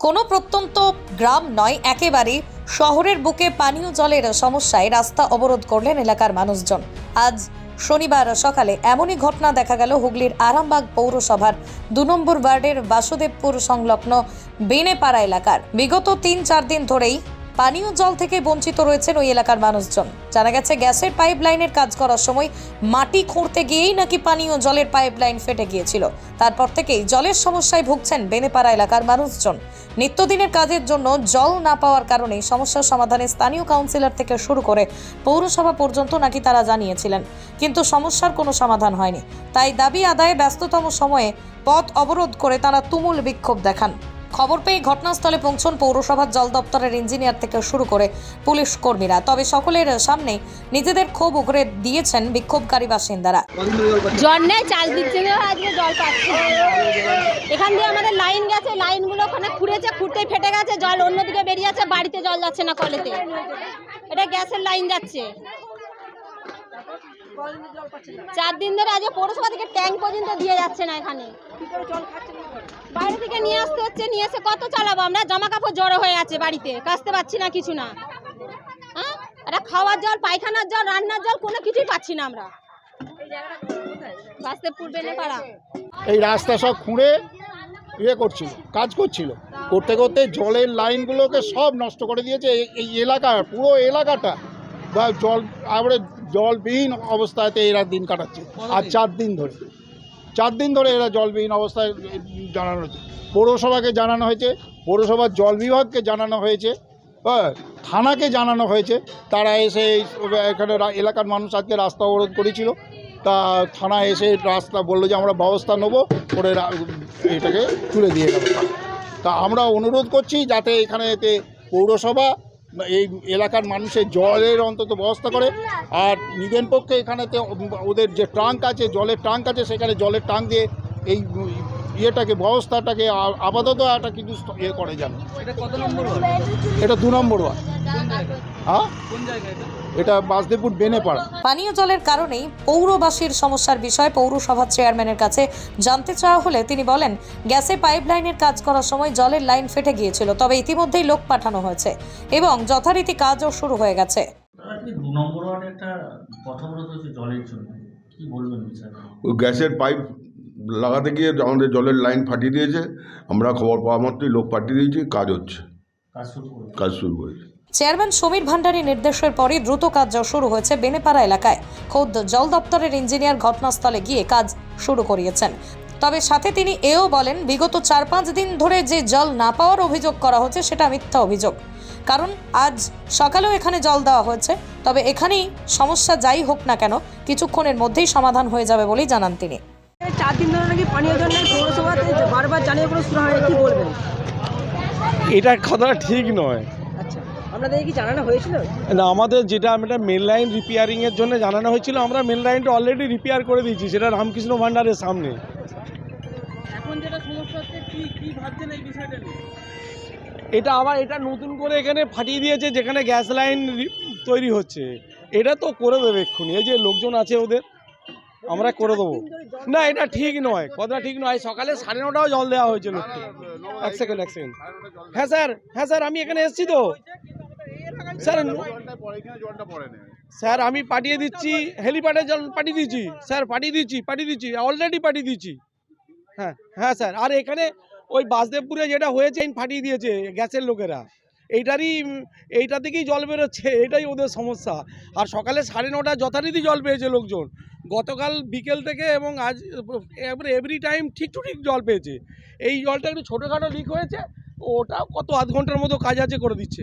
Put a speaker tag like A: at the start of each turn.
A: কোনো প্রত্যন্ত গ্রাম নয়, একেবারে শহরের বুকে পানীয় জলের সমস্যায় রাস্তা অবরোধ করলেন এলাকার মানুষজন। আজ শনিবার সকালে এমনই ঘটনা দেখা গেল হুগলির আরামবাগ পৌরসভার দু নম্বর ওয়ার্ডের বাসুদেবপুর সংলগ্ন বেনেপাড়া এলাকার। বিগত তিন চার দিন ধরেই পানীয় জল থেকে বঞ্চিত রয়েছেন ওই এলাকার মানুষজন। জানা গেছে, গ্যাসের পাইপ লাইনের কাজ করার সময় মাটি খুঁড়তে গিয়েই নাকি পানীয় জলের পাইপ লাইন ফেটে গিয়েছিল। তারপর থেকেই জলের সমস্যায় ভুগছেন বেনেপাড়া এলাকার মানুষজন। নিত্যদিনের কাজের জন্য জল না পাওয়ার কারণে সমস্যার সমাধানে স্থানীয় কাউন্সিলর থেকে শুরু করে পৌরসভা পর্যন্ত নাকি তারা জানিয়েছিলেন, কিন্তু সমস্যার কোনো সমাধান হয়নি। তাই দাবি আদায়ে ব্যস্ততম সময়ে পথ অবরোধ করে তারা তুমুল বিক্ষোভ দেখান। খবর পেয়ে ঘটনাস্থলে পৌঁছন পৌরসভার জল দপ্তরের ইঞ্জিনিয়ার থেকে শুরু করে পুলিশ কর্মীরা। তবে সকলের সামনে নিজেদের ক্ষোভ উগরে দিয়েছেন বিক্ষোভকারী বাসিন্দারা।
B: জল নেই জল পাচ্ছে। এখান দিয়ে আমাদের লাইন গেছে, লাইনগুলো ওখানে খুঁড়েছে, খুঁড়তে ফেটে গেছে, জল অন্যদিকে বেরিয়ে যাচ্ছে বাড়িতে জল যাচ্ছে না কলেতে। এটা গ্যাসের লাইন যাচ্ছে। চার দিন ধরে আজকে পৌরসভা থেকে ট্যাঙ্ক পর্যন্ত দিয়ে যাচ্ছে না এখানে। বাইরে থেকে নিয়ে আসতে হচ্ছে নিয়ে এসে কত চালাবো? আমরা জামা কাপড় জড়ো হয়ে আছে বাড়িতে কাচতে পারছি না কিছু না। হ্যাঁ? এটা খাওয়ার জল পায়খানার জল রান্নার জল কোনো কিছুই পাচ্ছি না আমরা। বাস্তেপুর
C: এই রাস্তা সব খুঁড়ে ইয়ে করছিল কাজ করছিল। করতে করতে জলের লাইনগুলোকে সব নষ্ট করে দিয়েছে এই- এই এলাকার পুরো এলাকাটা। বা জল আমরা জলবিহীন অবস্থাতে এরা দিন কাটাচ্ছে। আর চার দিন ধরে। চার দিন ধরে এরা জলবিহীন অবস্থায় জানানো হয়েছে। পৌরসভাকে জানানো হয়েছে পৌরসভার জল বিভাগকে জানানো হয়েছে হ্যাঁ থানাকে জানানো হয়েছে। তারা এসে এখানে এলাকার মানুষ আজকে রাস্তা অবরোধ করেছিল। তা থানা এসে রাস্তা বলল যে আমরা ব্যবস্থা নেব। করে এটাকে তুলে দিয়ে গেল। তা আমরা অনুরোধ করছি যাতে এখানে এতে পৌরসভা এই এলাকার মানুষের জলের অন্তত ব্যবস্থা করে। আর নিজের পক্ষে এখানেতে ওদের যে ট্রাঙ্ক আছে জলের ট্রাঙ্ক আছে সেখানে জলের ট্রাঙ্ক দিয়ে এই ইয়েটাকে ব্যবস্থাটাকে আপাতত একটা কিন্তু ইয়ে করে যান। এটা দু নম্বর ওয়ার্ড। হ্যাঁ? এটা বাসদেবপুর বেনেপাড়া
A: পানীয় জলের কারণেই পৌরবাসীর সমস্যার বিষয়ে পৌরসভার চেয়ারম্যানের কাছে জানতে চাওয়া হলে তিনি বলেন গ্যাসে পাইপলাইনের কাজ করার সময় জলের লাইন ফেটে গিয়েছিল তবে ইতিমধ্যেই লোক পাঠানো হয়েছে এবং যথারীতি কাজও শুরু হয়ে গেছে।
D: দু নম্বর ওয়ার্ডে একটা পথ অবরোধ হচ্ছে জলের জন্য। কি বলবেন
E: ওই গ্যাসের পাইপ লাগাতে গিয়ে আমাদের জলের লাইন ফাটিয়ে দিয়েছে আমরা খবর পাওয়া মাত্রই লোক পাঠিয়ে দিয়েছি কাজ হচ্ছে।
D: কাজ শুরু করে
E: কাজ শুরু হয়েছে
A: চেয়ারম্যান সমীর ভান্ডারীর নির্দেশের পরই দ্রুত কাজ শুরু হয়েছে বেনেপাড়া এলাকায়। খোদ জল দপ্তরের ইঞ্জিনিয়ার ঘটনাস্থলে গিয়ে কাজ শুরু করিয়েছেন। তবে সাথে তিনি এও বলেন বিগত চার পাঁচ দিন ধরে যে জল না পাওয়ার অভিযোগ করা হচ্ছে সেটা মিথ্যা অভিযোগ। কারণ আজ সকালেও এখানে জল দেওয়া হয়েছে তবে এখানেই সমস্যা যাই হোক না কেন কিছুক্ষণের মধ্যেই সমাধান হয়ে যাবে বলেই জানান তিনি।
F: চার দিন ধরে নাকি পানীয় জল নেই পৌরসভাতে বারবার জানিয়ে কোনো শুরু হয় কি বলবেন?
G: এটা কথাটা ঠিক নয়।
F: আপনাদের কি জানানো হয়েছিল?
G: না আমাদের যেটা আমরা মেন লাইন রিপেয়ারিংয়ের জন্য জানানো হয়েছিল আমরা মেন লাইনটা অলরেডি রিপেয়ার করে দিয়েছি সেটা রামকৃষ্ণ ভান্ডারের সামনে।
F: এখন যেটা সমস্যা হচ্ছে কি কি ভাবছেন এই বিষয়টা নিয়ে?
G: এটা আবার এটা নতুন করে এখানে ফাটিয়ে দিয়েছে যেখানে গ্যাস লাইন তৈরি হচ্ছে। এটা তো করে দেবে এক্ষুনি এই যে লোকজন আছে ওদের আমরা করে দেবো। না এটা ঠিক নয় কথাটা ঠিক নয় সকালে সাড়ে নটাও জল দেওয়া হয়েছে লোককে এক সেকেন্ড এক সেকেন্ড হ্যাঁ স্যার হ্যাঁ স্যার আমি এখানে এসেছি তো। স্যার স্যার আমি পাঠিয়ে দিচ্ছি হেলিপ্যাডে জল পাঠিয়ে দিচ্ছি। স্যার পাঠিয়ে দিচ্ছি পাঠিয়ে দিচ্ছি অলরেডি পাঠিয়ে দিচ্ছি। হ্যাঁ হ্যাঁ স্যার। আর এখানে ওই বাসদেবপুরে যেটা হয়েছে ফাটিয়ে দিয়েছে গ্যাসের লোকেরা। এইটারই এইটা থেকেই জল বেরোচ্ছে এটাই ওদের সমস্যা। আর সকালে সাড়ে নটা যথারীতি জল পেয়েছে লোকজন। গতকাল বিকেল থেকে এবং আজ এভরি টাইম ঠিক টু ঠিক জল পেয়েছে। এই জলটা একটু ছোটোখাটো লিক হয়েছে ওটা কত আধ ঘণ্টার মতো কাজ আছে করে দিচ্ছে।